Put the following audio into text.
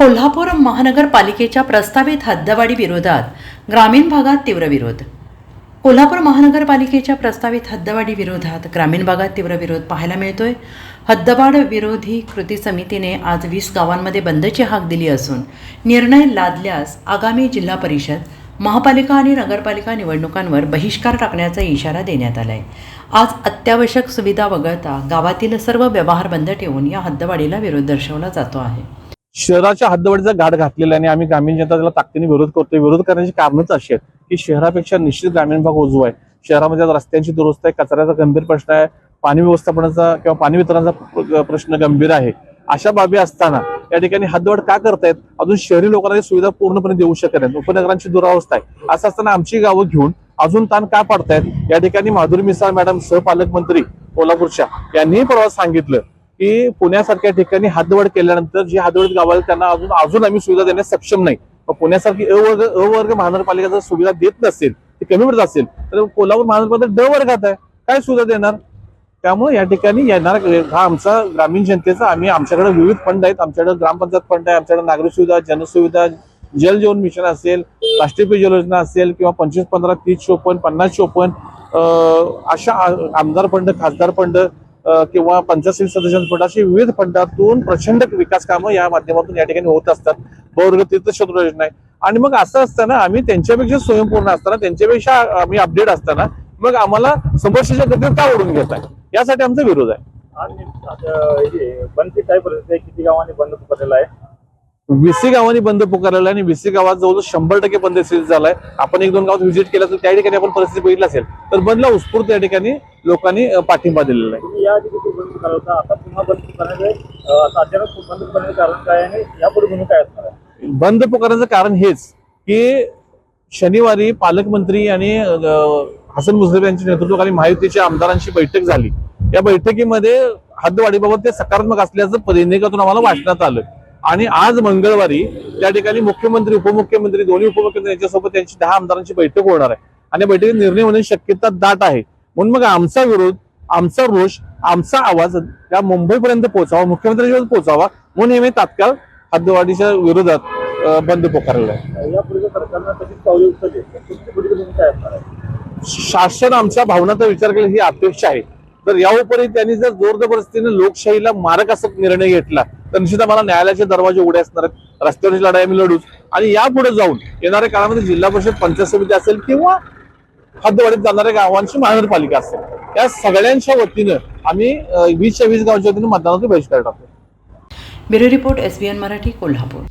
कोल्हापूर महानगरपालिकेच्या प्रस्तावित हद्दवाढी विरोधात ग्रामीण भागात तीव्र विरोध. कोल्हापूर महानगरपालिकेच्या प्रस्तावित हद्दवाढी विरोधात ग्रामीण भागात तीव्र विरोध पाहायला मिळतोय. हद्दवाढ विरोधी कृती समितीने आज वीस गावांमध्ये बंदची हाक दिली असून निर्णय लादल्यास आगामी जिल्हा परिषद महापालिका आणि नगरपालिका निवडणुकांवर बहिष्कार टाकण्याचा इशारा देण्यात आला आहे आज अत्यावश्यक सुविधा वगळता गावातील सर्व व्यवहार बंद ठेवून या हद्दवाढीला विरोध दर्शवला जातो आहे. शहराच्या हद्दवाडीचा गाठ घातलेला आहे आणि आम्ही ग्रामीण जनता त्याला ताकदीने विरोध करतोय. विरोध करण्याची कारणच अशी आहेत की शहरापेक्षा निश्चित ग्रामीण भाग उजवा आहे. शहरामध्ये आज रस्त्यांची दुरुस्त आहे कचऱ्याचा गंभीर प्रश्न आहे पाणी व्यवस्थापनाचा किंवा पाणी वितरणाचा प्रश्न गंभीर आहे. अशा बाबी असताना या ठिकाणी हद्दवाढ का करतायत? अजून शहरी लोकांना सुविधा पूर्णपणे देऊ शकत नाहीत. उपनगरांची दुरावस्था आहे. असं असताना आमची गावं घेऊन अजून ताण का पडतायत? या ठिकाणी माधुरी मिसाळ मॅडम सहपालकमंत्री कोल्हापूरच्या यांनीही परवा सांगितलं की पुण्यासारख्या ठिकाणी हद्दवाढ केल्यानंतर जी हद्दवाढ गावाला त्यांना अजून अजून आम्ही सुविधा देण्यास सक्षम नाही. पुण्यासारखी अ वर्ग अ वर्ग महानगरपालिका जर सुविधा देत नसेल ती कमी पडत असेल तर कोल्हापूर महानगरपालिका ड वर्गात आहे. काय सुविधा देणार? त्यामुळे या ठिकाणी येणार हा आमचा ग्रामीण जनतेचा आम्ही आमच्याकडे विविध फंड आहेत. आमच्याकडे ग्रामपंचायत फंड आहे आमच्याकडे नागरिक सुविधा जनसुविधा जल जीवन मिशन असेल राष्ट्रीय पेयजल योजना असेल किंवा पंचवीस पंधरा तीस चोपन्न पन्नास चोपन्न अशा आमदार फंड खासदार फंड किंवा पंचायत सदस्यांच्या फंड अशी विविध फंडातून प्रचंड विकास कामं या माध्यमातून या ठिकाणी होत असतात. बहुवर्ग तीर्थक्षेत्र योजना आहे. आणि मग असं असताना आम्ही त्यांच्यापेक्षा स्वयंपूर्ण असताना त्यांच्यापेक्षा आम्ही अपडेट असताना मग आम्हाला समस्येच्या गतीत का ओढून घेत आहे यासाठी आमचा विरोध आहे. आणि आता काय परिस्थिती किती गावांनी बंद पडलेला आहे. विसी गावांनी बंद पुकारलेला आहे आणि विसी गावात जवळजवळ शंभर टक्के बंद स्थिती झालाय. आपण एक दोन गावात व्हिजिट केला तर त्या ठिकाणी आपण परिस्थिती बघितली असेल तर बंदला उत्स्फूर्त या ठिकाणी लोकांनी पाठिंबा दिलेला आहे. या बंद पुकारण्याचे कारण हेच की शनिवारी पालकमंत्री आणि हसन मुश्रीफ यांच्या नेतृत्वाखाली महायुतीच्या आमदारांची बैठक झाली. या बैठकीमध्ये हद्दवाढीबाबत ते सकारात्मक असल्याचं परिनिकातून आम्हाला वाचण्यात आलं. आणि आज मंगळवारी त्या ठिकाणी मुख्यमंत्री उपमुख्यमंत्री दोन्ही उपमुख्यमंत्री यांच्यासोबत त्यांची दहा आमदारांची बैठक होणार आहे. आणि या बैठकीत निर्णय होण्याची शक्यता दाट आहे. म्हणून मग आमचा विरोध आमचा रोष आमचा आवाज या मुंबईपर्यंत पोहोचावा मुख्यमंत्र्यांपर्यंत पोहोचावा म्हणून हे मी तात्काळ हद्दवाढीच्या विरोधात बंद पुकारलेला आहे. शासन आमच्या भावनाचा विचार केला ही अपेक्षा आहे. तर याउपरी त्यांनी जर जोर जबरदस्तीने लोकशाहीला मारक असा निर्णय घेतला तर निश्चित आम्हाला न्यायालयाचे दरवाजे उघडे असणार आहेत. रस्त्यावरची लढाई आम्ही लढूच. आणि यापुढे जाऊन येणाऱ्या काळामध्ये जिल्हा परिषद पंचायत समिती असेल किंवा हद्दवाढीत जाणाऱ्या गावांची महानगरपालिका असेल या सगळ्यांच्या वतीनं आम्ही वीसच्या वीस गावांच्या वतीनं मतदानाचा बहिष्कार टाकतो. Bureau report S B N Marathi Kolhapur.